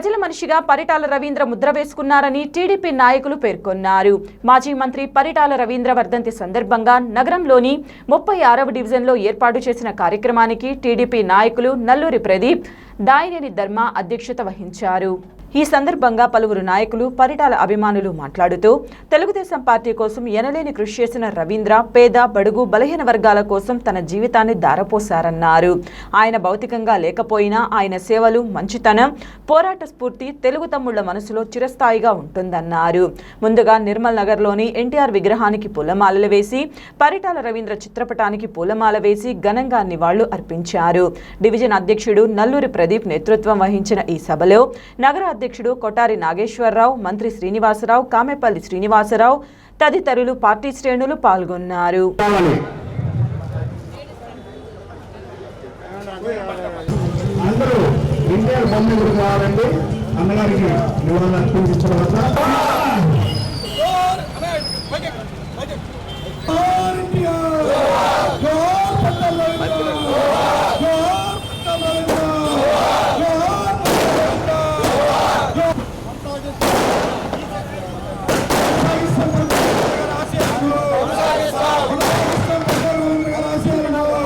ప్రజల మనిషిగా పరిటాల రవీంద్ర ముద్ర వేసుకున్నారని టీడీపీ నాయకులు పేర్కొన్నారు. మాజీ మంత్రి పరిటాల రవీంద్ర వర్ధంతి సందర్భంగా నగరంలోని ముప్పై ఆరవ డివిజన్లో ఏర్పాటు చేసిన కార్యక్రమానికి టీడీపీ నాయకులు నల్లూరి ప్రదీప్ దాయినేని ధర్మ అధ్యక్షత వహించారు. ఈ సందర్భంగా పలువురు నాయకులు పరిటాల అభిమానులు మాట్లాడుతూ తెలుగుదేశం పార్టీ కోసం ఎనలేని కృషి చేసిన రవీంద్ర పేద బడుగు బలహీన వర్గాల కోసం తన జీవితాన్ని దారపోశారన్నారు. ఆయన భౌతికంగా లేకపోయినా ఆయన సేవలు మంచితనం పోరాట స్ఫూర్తి తెలుగు తమ్ముళ్ళ మనసులో చిరస్థాయిగా ఉంటుందన్నారు. ముందుగా నిర్మల్ నగర్లోని ఎన్టీఆర్ విగ్రహానికి పూలమాలలు వేసి పరిటాల రవీంద్ర చిత్రపటానికి పూలమాల వేసి ఘనంగా నివాళులు అర్పించారు. డివిజన్ అధ్యక్షుడు నల్లూరి ప్రదీప్ నేతృత్వం వహించిన ఈ సభలో నగర అధ్యక్షుడు కొటారి నాగేశ్వరరావు మంత్రి శ్రీనివాసరావు కామెపల్లి శ్రీనివాసరావు తదితరులు పార్టీ శ్రేణులు పాల్గొన్నారు. అందరూ ఎన్టీఆర్ బొమ్మ ఎదురు కావాలండి అన్నగారికి నివాళులు అర్పించిన తర్వాత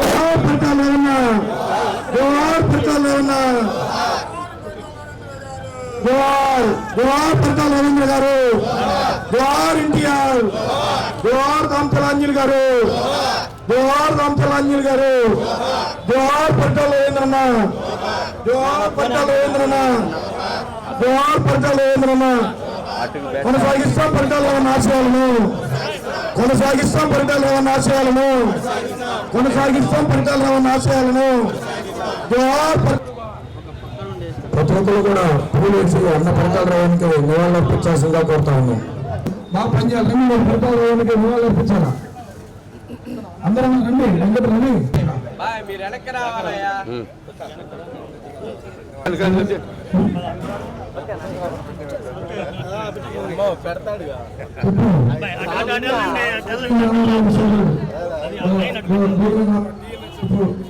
జోహార్ పట్టాలు ఏమన్నా జోహార్ పట్టాలు ఏమన్నా జోహార్ జోహార్ పట్టాల గారు. జోహార్ ఎన్టీఆర్. జోహార్ దాంపలాంజలి గారు. జోహార్ దాంపలాంజలి గారు. జోహార్ పట్టాల రవీంద్రన్న జోహార్ పట్టాల రవీంద్రన్న జోహార్ పట్టాల రవీంద్రన్న కొనసాగిస్తాం పరిటాల నాశయాలను కొనసాగిస్తాం పరిటాల నాశయాలను కొనసాగిస్తాం పరిటాల నాశయాలను జోహార్ పర్- ప్రతి ఒక్కరు కూడా పూలు వేసి అన్న పరిటాల రావానికి నివాళులు అర్పించాల్సిందిగా కోరుతా ఉన్నాం. బాగా పనిచేయాలి మీరు పరిటాల రావానికి నివాళులు అర్పించాలా అందరం రండి వెంకట రండి.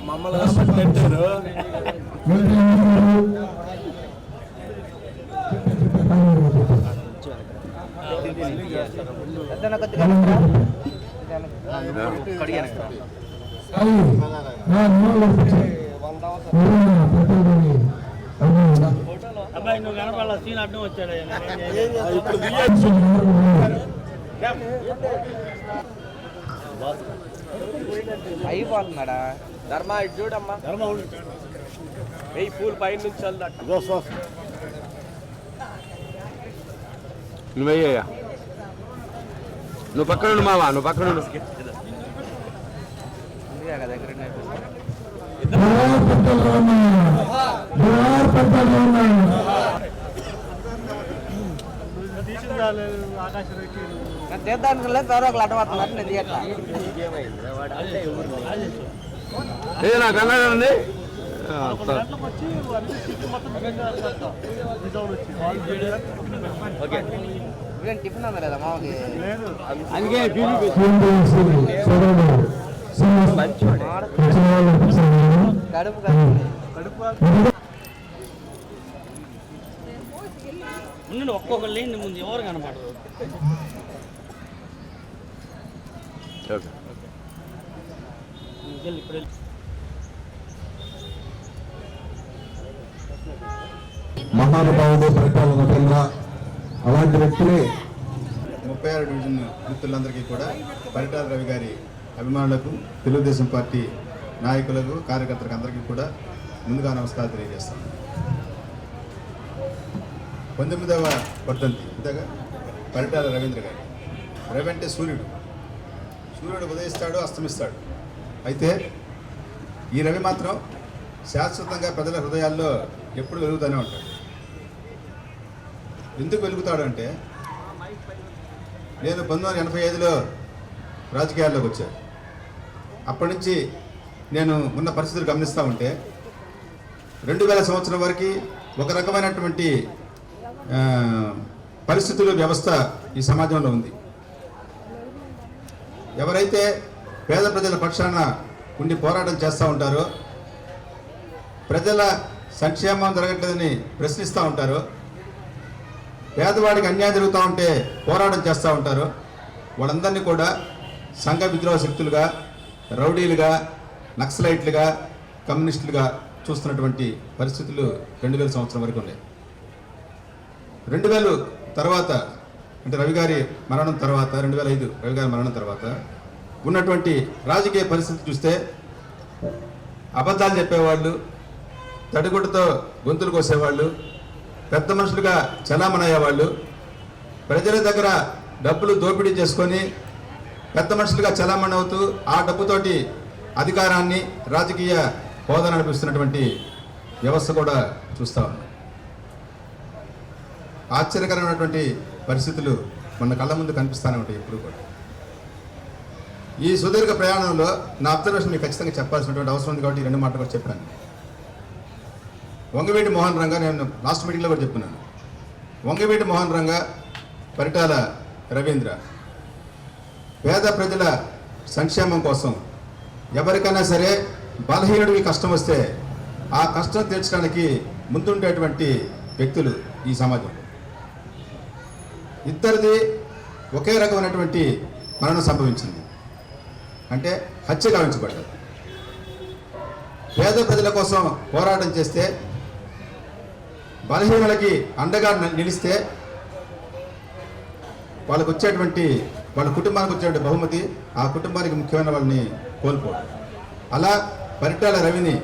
మమ్మల్ని అబ్బాయి నువ్వు కనపడాల సీన్ అడ్డం వచ్చాడు అయిపోతున్నాడా ధర్మ ఇటు చూడమ్మా వెయ్యి పూలు పైన నుంచి చల్దట నువ్వయ్యా నువ్వు పక్కన మావా నువ్వు పక్కన ఉండు. తీర్థానికి లేదు ఎవరో ఒకరు అడ్డమవుతున్నారు నేను తీయట్లా ఉంది ఇవేం టిఫిన్ ఉందా లేదా మామకి కడుపు కడుపు ఉండండి ఒక్కొక్క లేని ముందు ఎవరు కనపడరు ఓకే వెళ్ళి ఇప్పుడు వెళ్ళి మహానుభావుడు పరిపాలన రవీంద్ర అలాంటి వ్యక్తులే. ముప్పై ఆరు డివిజన్ మిత్రులందరికీ కూడా పరిటాల రవి గారి అభిమానులకు తెలుగుదేశం పార్టీ నాయకులకు కార్యకర్తలకు అందరికీ కూడా ముందుగా నమస్కారం తెలియజేస్తాను. పంతొమ్మిదవ వర్ధంతి ఇంతగా పరిటాల రవీంద్ర గారు. రవి అంటే సూర్యుడు. సూర్యుడు ఉదయిస్తాడు అస్తమిస్తాడు. అయితే ఈ రవి మాత్రం శాశ్వతంగా ప్రజల హృదయాల్లో ఎప్పుడు వెలుగుతూనే ఉంటాడు. ఎందుకు వెలుగుతాడు అంటే నేను పంతొమ్మిది వందల ఎనభై ఐదులో రాజకీయాల్లోకి వచ్చాను అప్పటి నుంచి నేను ఉన్న పరిస్థితులు గమనిస్తూ ఉంటే రెండు వేల సంవత్సరం వరకు ఒక రకమైనటువంటి పరిస్థితులు వ్యవస్థ ఈ సమాజంలో ఉంది. ఎవరైతే పేద ప్రజల పక్షాన ఉండి పోరాటం చేస్తూ ఉంటారో ప్రజల సంక్షేమం జరగట్లేదని ప్రశ్నిస్తూ ఉంటారో పేదవాడికి అన్యాయం జరుగుతూ ఉంటే పోరాటం చేస్తూ ఉంటారు. వాళ్ళందరినీ కూడా సంఘ విద్రోహ శక్తులుగా రౌడీలుగా నక్సలైట్లుగా కమ్యూనిస్టులుగా చూస్తున్నటువంటి పరిస్థితులు రెండు వేల సంవత్సరం వరకు ఉన్నాయి. రెండు వేలు తర్వాత అంటే రవి గారి మరణం తర్వాత రెండు వేల ఐదు రవి గారి మరణం తర్వాత ఉన్నటువంటి రాజకీయ పరిస్థితి చూస్తే అబద్ధాలు చెప్పేవాళ్ళు తడిగుడ్డతో గొంతులు కోసేవాళ్ళు పెద్ద మనుషులుగా చలామణ అయ్యేవాళ్ళు ప్రజల దగ్గర డబ్బులు దోపిడీ చేసుకొని పెద్ద మనుషులుగా చలామణి అవుతూ ఆ డబ్బుతోటి అధికారాన్ని రాజకీయ హోదా నడిపిస్తున్నటువంటి వ్యవస్థ కూడా చూస్తా ఉన్నాం. ఆశ్చర్యకరమైనటువంటి పరిస్థితులు మన కళ్ళ ముందు కనిపిస్తూనే ఉంటాయి ఎప్పుడు కూడా. ఈ సుదీర్ఘ ప్రయాణంలో నా అబ్జర్వేషన్ మీకు ఖచ్చితంగా చెప్పాల్సినటువంటి అవసరం ఉంది కాబట్టి రెండు మాటలు కూడా చెప్పాను. వంగవేటి మోహన్ రంగా నేను లాస్ట్ మీటింగ్లో కూడా చెప్పినాను వంగవేటి మోహన్ రంగా పరిటాల రవీంద్ర పేద ప్రజల సంక్షేమం కోసం ఎవరికైనా సరే బలహీనుడికి కష్టం వస్తే ఆ కష్టం తీర్చడానికి ముందుండేటువంటి వ్యక్తులు ఈ సమాజంలో ఇద్దరిది ఒకే రకమైనటువంటి మరణం సంభవించింది. అంటే హత్య గావించబడ్డారు పేద ప్రజల కోసం పోరాటం చేస్తే బలహీనులకి అండగా నిలిస్తే వాళ్ళకు వచ్చేటువంటి వాళ్ళ కుటుంబానికి వచ్చేటువంటి బహుమతి ఆ కుటుంబానికి ముఖ్యమైన వాళ్ళని కోల్పోవడం. అలా పరిటాల రవిని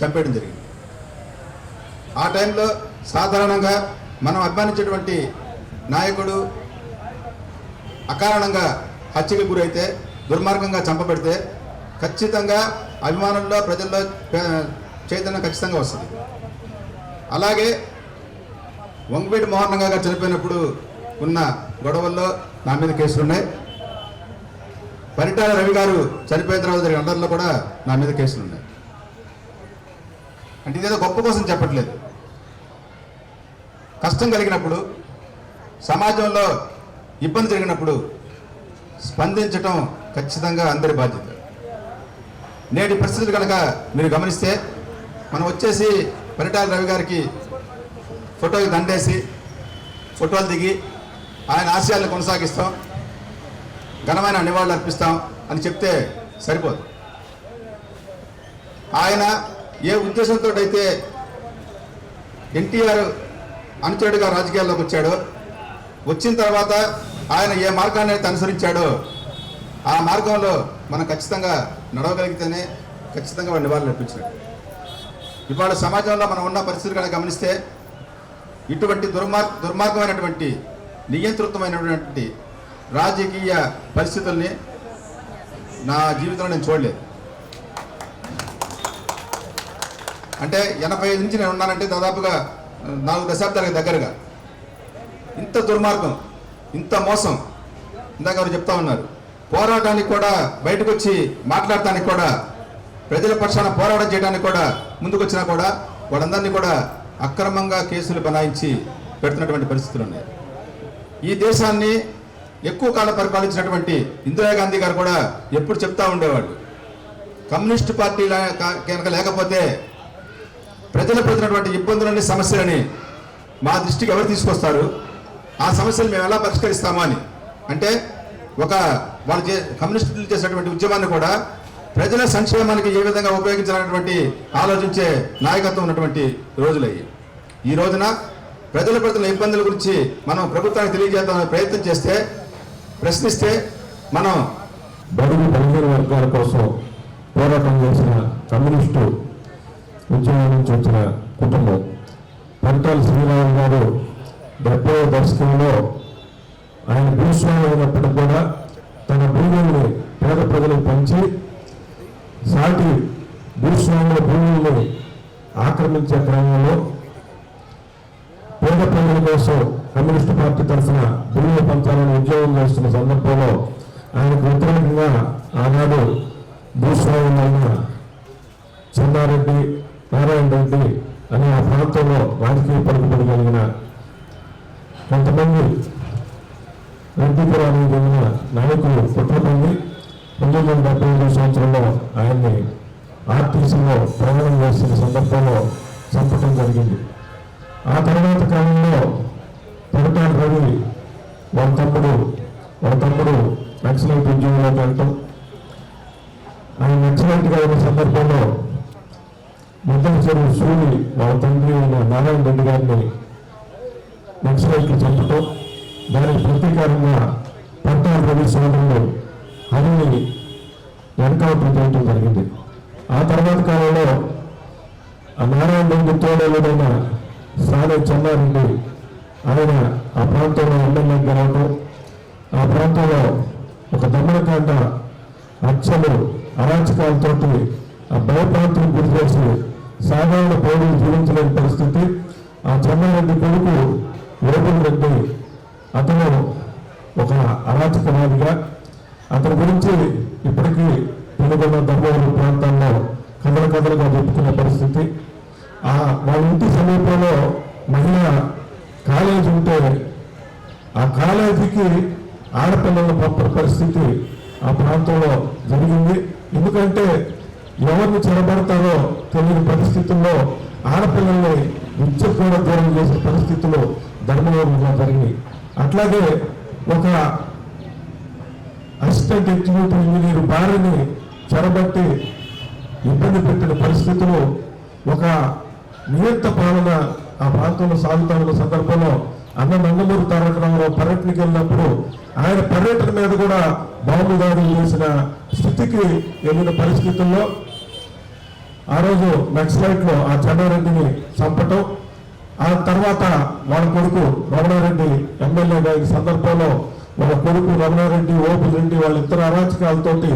చంపేయడం జరిగింది. ఆ టైంలో సాధారణంగా మనం అభిమానించేటువంటి నాయకుడు అకారణంగా హత్యకు గురైతే దుర్మార్గంగా చంపబడితే ఖచ్చితంగా అభిమానుల్లో ప్రజల్లో చైతన్యం ఖచ్చితంగా వస్తుంది. అలాగే వంగవీటి మోహన్ గారు చనిపోయినప్పుడు ఉన్న గొడవల్లో నా మీద కేసులు ఉన్నాయి. పరిటాల రవి గారు చనిపోయిన తర్వాత జరిగిన అండర్లో కూడా నా మీద కేసులు ఉన్నాయి. అంటే ఇదేదో గొప్ప కోసం చెప్పట్లేదు. కష్టం కలిగినప్పుడు సమాజంలో ఇబ్బంది జరిగినప్పుడు స్పందించటం ఖచ్చితంగా అందరి బాధ్యత. నేటి పరిస్థితులు కనుక మీరు గమనిస్తే మనం వచ్చేసి పరిటాల రవి గారికి ఫోటోకి దండేసి ఫోటోలు దిగి ఆయన ఆశయాలను కొనసాగిస్తాం ఘనమైన నివాళులు అర్పిస్తాం అని చెప్తే సరిపోదు. ఆయన ఏ ఉద్దేశంతో అయితే ఎన్టీఆర్ అనుచరుడిగా రాజకీయాల్లోకి వచ్చాడో వచ్చిన తర్వాత ఆయన ఏ మార్గాన్ని అయితే అనుసరించాడో ఆ మార్గంలో మనం ఖచ్చితంగా నడవగలిగితేనే ఖచ్చితంగా వాడు నివాళులు అర్పించినట్టు. ఇవాళ సమాజంలో మనం ఉన్న పరిస్థితులు కనుక గమనిస్తే ఇటువంటి దుర్మార్ దుర్మార్గమైనటువంటి నియంతృత్వమైనటువంటి రాజకీయ పరిస్థితుల్ని నా జీవితంలో నేను చూడలేదు. అంటే ఎనభై ఐదు నుంచి నేను ఉన్నానంటే దాదాపుగా నాలుగు దశాబ్దాలకు దగ్గరగా. ఇంత దుర్మార్గం ఇంత మోసం ఇందాక ఎవరు చెప్తా ఉన్నారు. పోరాటానికి కూడా బయటకు వచ్చి మాట్లాడటానికి కూడా ప్రజల పక్షాన పోరాటం చేయడానికి కూడా ముందుకొచ్చినా కూడా వాళ్ళందరినీ కూడా అక్రమంగా కేసులు బనాయించి పెడుతున్నటువంటి పరిస్థితులు ఉన్నాయి. ఈ దేశాన్ని ఎక్కువ కాలం పరిపాలించినటువంటి ఇందిరాగాంధీ గారు కూడా ఎప్పుడు చెప్తా ఉండేవాళ్ళు. కమ్యూనిస్ట్ పార్టీ కనుక లేకపోతే ప్రజలు పడుతున్నటువంటి ఇబ్బందులని సమస్యలని మా దృష్టికి ఎవరు తీసుకొస్తారు? ఆ సమస్యలు మేము ఎలా పరిష్కరిస్తామని అని. అంటే ఒక వాళ్ళు కమ్యూనిస్టులు చేసినటువంటి ఉద్యమాన్ని కూడా ప్రజల సంక్షేమానికి ఏ విధంగా ఉపయోగించాలనేటువంటి ఆలోచించే నాయకత్వం ఉన్నటువంటి రోజులయ్యి ఈ రోజున ప్రజల పడుతున్న ఇబ్బందుల గురించి మనం ప్రభుత్వానికి తెలియజేద్దామనే ప్రయత్నం చేస్తే ప్రశ్నిస్తే మనం బడుగు బలహీన వర్గాల కోసం పోరాటం చేసిన కమ్యూనిస్టు ఉద్యమం నుంచి వచ్చిన కుటుంబం. పంటాల శ్రీరామ్ గారు డెబ్బై దశకంలో ఆయన భూస్వామి అయినప్పటికీ కూడా తన భూముల్ని పేద ప్రజలకు పంచి సాటి భూస్వాముల భూముల్ని ఆక్రమించే క్రమంలో పేద ప్రజల కోసం కమ్యూనిస్టు పార్టీ తరఫున భూముల పంచాలను ఉద్యోగం చేస్తున్న సందర్భంలో ఆయనకు వ్యతిరేకంగా ఆనాడు భూస్వాములైన చందారెడ్డి నారాయణ రెడ్డి అనే ఆ ప్రాంతంలో రాజకీయ పలుకుబడి కలిగిన కొంతమంది రెడ్డిపురానికి చెందిన నాయకులు కుట్రపల్లి పంతొమ్మిది వందల డెబ్బై ఐదు సంవత్సరంలో ఆయన్ని ఆర్టీసీలో ప్రయాణం చేసిన సందర్భంలో చంపటం జరిగింది. ఆ తర్వాత కాలంలో పొరటాడు రవి వాళ్ళ తమ్ముడు వాళ్ళ తమ్ముడు నక్సలైట్ ఉద్యోగంలోకి వెళ్తాం ఆయన నక్సలైట్గా ఉన్న సందర్భంలో ముద్దల చెరువు సూరి వాళ్ళ తండ్రి అయిన నారాయణ రెడ్డి గారిని నక్సలైట్లు చంపటం. దానికి ప్రతీకారంగా పట్టాల రవి సోదరులు హరిని ఎన్కౌంటర్ చేయడం జరిగింది. ఆ తర్వాత కాలంలో ఆ నారాయణ రెడ్డి తోడేలుడైన సాలే చెన్నారెడ్డి ఆయన ఆ ప్రాంతంలో ఎమ్మెల్యే గెలవటం ఆ ప్రాంతంలో ఒక దమనకాండ హత్యలు అరాచకాలతో ఆ భయప్రాంతం గురి చేసి సాధారణ పౌరులు జీవించలేని పరిస్థితి. ఆ చెన్నారెడ్డి కొడుకు వేపుల రెడ్డి అతను ఒక అరాచకవాదిగా అతని గురించి ఇప్పటికీ పెనుగొండ ధర్మవరం ప్రాంతాల్లో కథల కథలుగా చెప్పుకునే పరిస్థితి. ఆ వాళ్ళ ఇంటి సమీపంలో మహిళ కాలేజీ ఉంటే ఆ కాలేజీకి ఆడపిల్లలు పంపే పరిస్థితి ఆ ప్రాంతంలో జరిగింది. ఎందుకంటే ఎవరిని చెరబడతారో తెలియని పరిస్థితుల్లో ఆడపిల్లల్ని విద్య కూడా దూరం చేసే పరిస్థితులు ధర్మవరంలో జరిగినాయి. అట్లాగే ఒక అసిస్టెంట్ ఎగ్జిక్యూటివ్ ఇంజనీర్ భార్యని చెరబట్టి ఇబ్బంది పెట్టిన పరిస్థితులు ఒక నియంత పాలన ఆ ప్రాంతంలో సాగుతా ఉన్న సందర్భంలో అన్న నందమూరి తారక రామారావు పర్యటనకి వెళ్ళినప్పుడు ఆయన పర్యటన మీద కూడా బాంబు దాడులు చేసిన స్థితికి వెళ్ళిన పరిస్థితుల్లో ఆ రోజు నక్సలైట్లో ఆ చెన్నారెడ్డిని చంపటం ఆ తర్వాత వాళ్ళ కొడుకు రమణారెడ్డి ఎమ్మెల్యేగా ఈ సందర్భంలో వాళ్ళ కొడుకు రమణారెడ్డి ఓపు రెడ్డి ఇతర అరాచకాలతోటి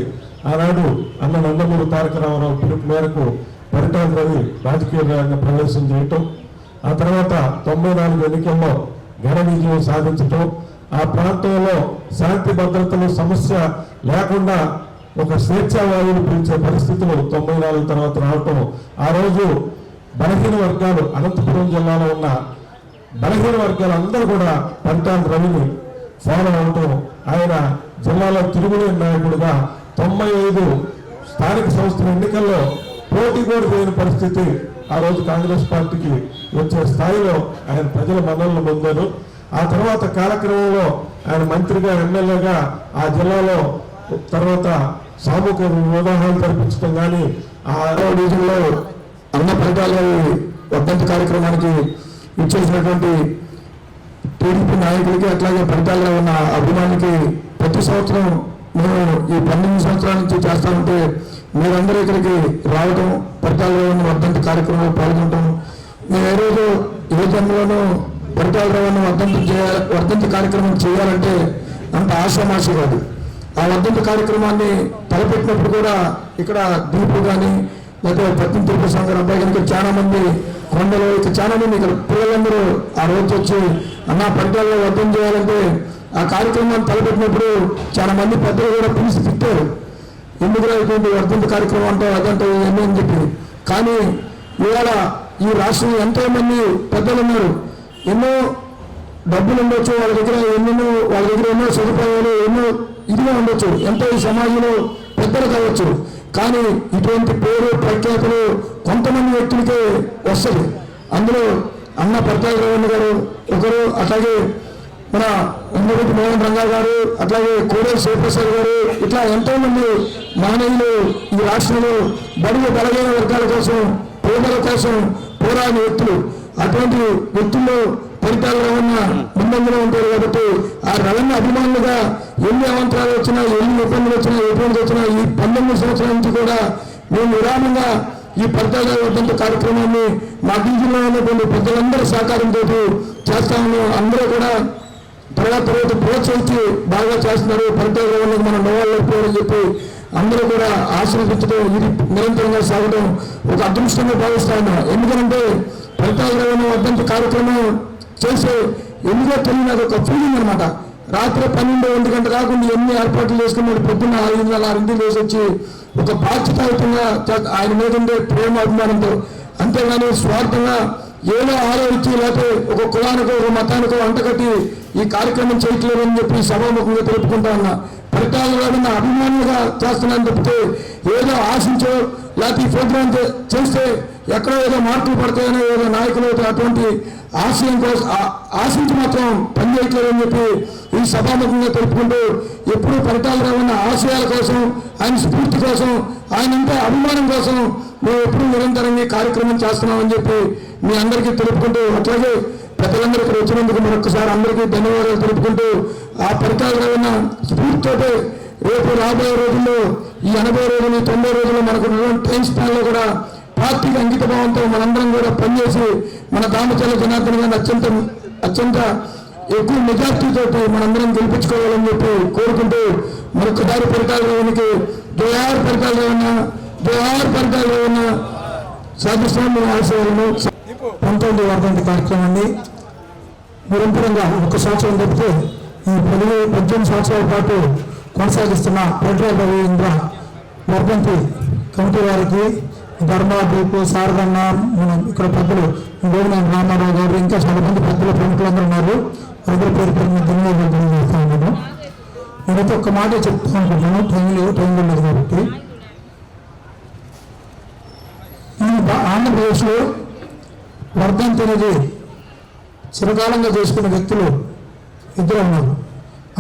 ఆనాడు అన్న నందమూరి తారక రామారావు పిలుపు మేరకు పరిటాల రవి రాజకీయ రంగ ప్రవేశం చేయటం ఆ తర్వాత తొంభై నాలుగు ఎన్నికల్లో ఘన విజయం సాధించటం ఆ ప్రాంతంలో శాంతి భద్రతలు సమస్య లేకుండా ఒక స్వేచ్ఛావాయువులు పిలిచే పరిస్థితులు తొంభై నాలుగు తర్వాత రావటం ఆ రోజు బలహీన వర్గాలు అనంతపురం జిల్లాలో ఉన్న బలహీన వర్గాలు అందరూ కూడా పంటాల రవిని ఫాలో అవటం ఆయన జిల్లాలో తిరుగులేని నాయకుడుగా తొంభై ఐదు స్థానిక సంస్థల ఎన్నికల్లో పోటీ కూడా పరిస్థితి ఆ రోజు కాంగ్రెస్ పార్టీకి వచ్చే స్థాయిలో ఆయన ప్రజల మన్నలను పొందారు. ఆ తర్వాత కాలక్రమంలో ఆయన మంత్రిగా ఎమ్మెల్యేగా ఆ జిల్లాలో తర్వాత సామూహిక వివాహాలు జరిపించడం కానీ ఆ డివిజన్లో అన్న ఫలితాలు వర్ధంతి కార్యక్రమానికి ఇచ్చేసినటువంటి టీడీపీ నాయకులకి అట్లాగే ఫలితాల్లో ఉన్న అభిమానికి ప్రతి సంవత్సరం మేము ఈ పన్నెండు సంవత్సరాల నుంచి చేస్తా ఉంటే మీరందరూ ఇక్కడికి రావడం పరిటాలలో ఉన్న వర్ధంతి కార్యక్రమంలో పాల్గొనడం మేము ఏ రోజు ఏ జన్మలోనూ ఉన్న వర్ధంతి చేయాలి వర్ధంతి కార్యక్రమం చేయాలంటే అంత ఆశామాష కాదు. ఆ వర్ధంతి కార్యక్రమాన్ని తలపెట్టినప్పుడు కూడా ఇక్కడ దీపు కానీ లేకపోతే పత్తిన తిరుపతి సంఘం అబ్బాయి కనుక చాలా మంది కొండలు ఇక చాలా మంది ఇక్కడ పిల్లలందరూ ఆ రోజు వచ్చి అన్న పరిటాలలో వర్ధం చేయాలంటే ఆ కార్యక్రమాన్ని తలపెట్టినప్పుడు చాలా మంది పెద్దలు కూడా పిలిచి తిట్టారు. ఎందుకు ఇటువంటి వర్ధంతి కార్యక్రమం అంటే అదంటే ఇవన్నీ అని చెప్పి. కానీ ఇవాళ ఈ రాష్ట్రంలో ఎంతో మంది పెద్దలు ఉన్నారు. ఎన్నో డబ్బులు ఉండొచ్చు వాళ్ళ దగ్గర ఎన్నెన్నో వాళ్ళ దగ్గర ఎన్నో సదుపాయాలు ఎన్నో ఇదిగా ఉండొచ్చు. ఎంతో ఈ సమాజంలో పెద్దలు కావచ్చు. కానీ ఇటువంటి పేరు ప్రఖ్యాతులు కొంతమంది వ్యక్తులకే వస్తుంది. అందులో అన్న ప్రతాప్ రవణ గారు ఒకరు అట్లాగే మన ఇంద్రరెడ్డి మోహన్ రంగా గారు అట్లాగే కోడేరు శివప్రసాద్ గారు ఇట్లా ఎంతో మంది మహనీయులు ఈ రాష్ట్రంలో బడుగు బలహీన వర్గాల కోసం పేదల కోసం పోరాని వ్యక్తులు. అటువంటి వ్యక్తుల్లో ఫలితాలు రవణ ముందంజలో ఉంటారు కాబట్టి ఆ రవణ అభిమానులుగా ఎన్ని అవంతరాలు వచ్చినా ఎన్ని ఇబ్బందులు వచ్చినా ఎటువంటి వచ్చినా ఈ పంతొమ్మిది సంవత్సరాల నుంచి కూడా మేము విరామంగా ఈ ఫలితాల వర్ధంత కార్యక్రమాన్ని మా డివిజన్లో ఉన్నటువంటి ప్రజలందరూ సహకారంతో చేస్తామని అందరూ కూడా తర్వాత తర్వాత ప్రోత్సహించి బాగా చేస్తున్నారు. ఫలితాలు ఉన్నది మనం నోవాళ్ళు చెప్పి అందరూ కూడా ఆశీర్వదించడం ఇది నిరంతరంగా సాగడం ఒక అదృష్టంగా భావిస్తా ఉన్నా. ఎందుకంటే ఫలితాలు ఉన్న కార్యక్రమం చేసే ఎందుకో తెలియని అది ఒక ఫీలింగ్ అనమాట రాత్రి పన్నెండు ఒంటి గంట కాకుండా ఎన్ని ఏర్పాట్లు చేసుకున్నాడు పొద్దున్న ఐదున్నర ఆరింటికి లేచి వచ్చి ఒక బాధ్యతాయుతంగా ఆయన మీద ఉండే ప్రేమ అభిమానంతో అంతేగాని స్వార్థంగా ఏదో ఆలోచించి లేకపోతే ఒక కులానికో ఒక మతానికో అంటకట్టి ఈ కార్యక్రమం చేయట్లేదని చెప్పి సభాముఖంగా తెలుపుకుంటా ఉన్నా. ఫలితాలు అభిమానులుగా చేస్తున్నాను చెప్తే ఏదో ఆశించో లేకపోతే ఈ ప్రోగ్రాం చేస్తే ఎక్కడో ఏదో మార్పులు పడతాయని ఏదో నాయకులు అటువంటి ఆశయం కోసం ఆశించి మాత్రం పనిచేయట్లేదని చెప్పి ఈ సభాముఖంగా తెలుపుకుంటూ ఎప్పుడూ పరిటాలు ఉన్న ఆశయాల కోసం ఆయన స్ఫూర్తి కోసం ఆయన అంటే అభిమానం కోసం మేము ఎప్పుడూ నిరంతరంగా ఈ కార్యక్రమం చేస్తున్నామని చెప్పి మీ అందరికీ తెలుపుకుంటూ అట్లాగే ప్రజలందరూ ఇక్కడ వచ్చినందుకు మరొకసారి అందరికీ ధన్యవాదాలు తెలుపుకుంటూ ఆ పరిటాలు ఉన్న స్ఫూర్తితో రేపు రాబోయే రోజుల్లో ఈ ఎనభై రోజులు తొంభై రోజులు మనకు టైం స్పాన్లో కూడా పార్టీకి అంకిత భావంతో మనందరం కూడా పనిచేసి మన దామచల జనార్దన్ గారిని అత్యంత అత్యంత ఎక్కువ మెజార్టీతో మనందరం గెలిపించుకోవాలని చెప్పి కోరుకుంటూ మరొకసారి పరిటాల రేవనికి జోహార్ పరిటాల రేవన్న జోహార్ పరిటాల రేవన్న సాధిస్తాము ఆశయాలను పంతొమ్మిది వర్ధంతి కార్యక్రమాన్ని నిరంతరంగా ఒక సంవత్సరం తప్పితే ఈ పది పద్దెనిమిది సంవత్సరాల పాటు కొనసాగిస్తున్న పెట్రోల్ రవీంద్ర వర్ధంతి కమిటీ వారికి ధర్మ దీపు శారదన్న మన ఇక్కడ పెద్దలు గోవింద రామారావు గారు ఇంకా చాలా మంది పెద్దలు ప్రముఖులందరూ ఉన్నారు. అందరి పేరు పేరు మీద ధన్యవాదాలు తెలియజేస్తా నేనైతే ఒక్క మాట చెప్తాను అనుకుంటున్నాను టైం లేదు టైం లేదు కాబట్టి ఆంధ్రప్రదేశ్లో వర్ధంతి అనేది చిరకాలంగా చేసుకున్న వ్యక్తులు ఇద్దరు ఉన్నారు.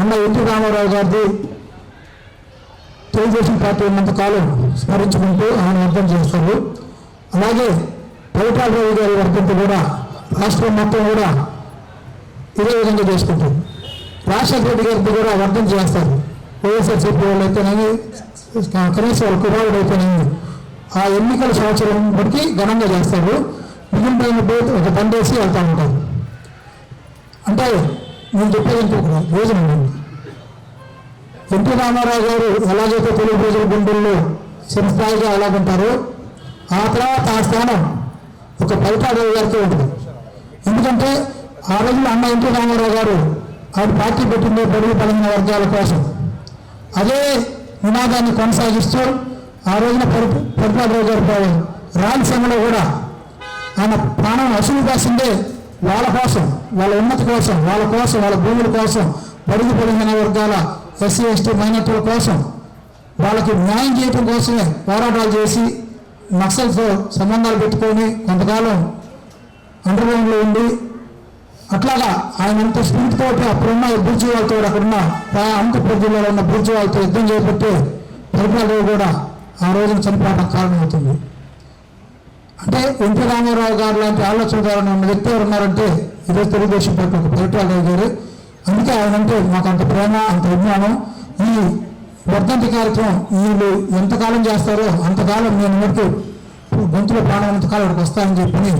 అన్న ఎన్టీ రామారావు గారిది తెలుగుదేశం పార్టీ ఉన్నంత కాలం స్మరించుకుంటూ ఆయన అర్థం చేస్తారు. అలాగే పరిటాల రవి గారి వర్ధంతి కూడా రాష్ట్రం మొత్తం కూడా ఇదే విధంగా చేసుకుంటుంది రాజశేఖర రెడ్డి గారిది కూడా వర్ధం చేస్తారు. వైఎస్ఆర్సీపీ వాళ్ళు అయితేనేమి కనీసం వాళ్ళ కుమారుడు అయితేనేమి ఆ ఎన్నికల సంవత్సరం బట్టి ఘనంగా చేస్తారు. మిగిలిన పోయి ఒక బండేసి వెళ్తూ ఉంటారు. అంటే నేను చెప్పేది ఇంకొక రీజన్ ఉంది ఎన్టీ రామారావు గారు ఎలాగైతే తెలుగు ప్రజల గుండెల్లో చిరస్థాయిగా ఎలాగుంటారో ఆ తర్వాత ఆ స్థానం ఒక పరిటాదేవి గారితో ఉంటుంది. ఎందుకంటే ఆ రోజుల్లో అన్న ఎన్టీ రామారావు గారు ఆవిడ పార్టీ పెట్టింది బడుగు బలమైన వర్గాల కోసం. అదే నినాదాన్ని కొనసాగిస్తూ ఆ రోజున పరి పరిపాలరావు గారు రాయలసీమలో కూడా ఆయన ప్రాణం అసలు కాసిందే వాళ్ళ కోసం వాళ్ళ ఉన్నతి కోసం వాళ్ళ కోసం వాళ్ళ భూముల కోసం బడుగు బలహీన వర్గాల ఎస్సీ ఎస్టీ మైనార్టీల కోసం వాళ్ళకి న్యాయం చేయటం కోసమే పోరాటాలు చేసి నక్సల్తో సంబంధాలు పెట్టుకొని కొంతకాలం అండర్గ్రౌండ్లో ఉండి అట్లాగా ఆయన అంత స్పీడ్ తోటి అప్పుడున్న బూర్జీ వాళ్ళతో అక్కడున్న అనంతపురం జిల్లాలో ఉన్న బూర్జీ వాళ్ళతో యుద్ధం చేపట్టి పరిపాలరావు కూడా ఆ రోజున చనిపోవడం కారణమవుతుంది. అంటే ఎన్టీ రామారావు గారు లాంటి ఆలోచన ద్వారా ఉన్న వ్యక్తి ఎవరు ఉన్నారంటే ఇదే తెలుగుదేశం పార్టీ ఒక పరిపాలరావు గారు అందుకే ఆయన అంటే మాకు అంత ప్రేమ అంత అభిమానం. ఈ వర్ధంతి కార్యక్రమం వీళ్ళు ఎంతకాలం చేస్తారో అంతకాలం నేను మీకు గొంతులో ప్రాణం ఎంతకాలం వస్తాయని చెప్పి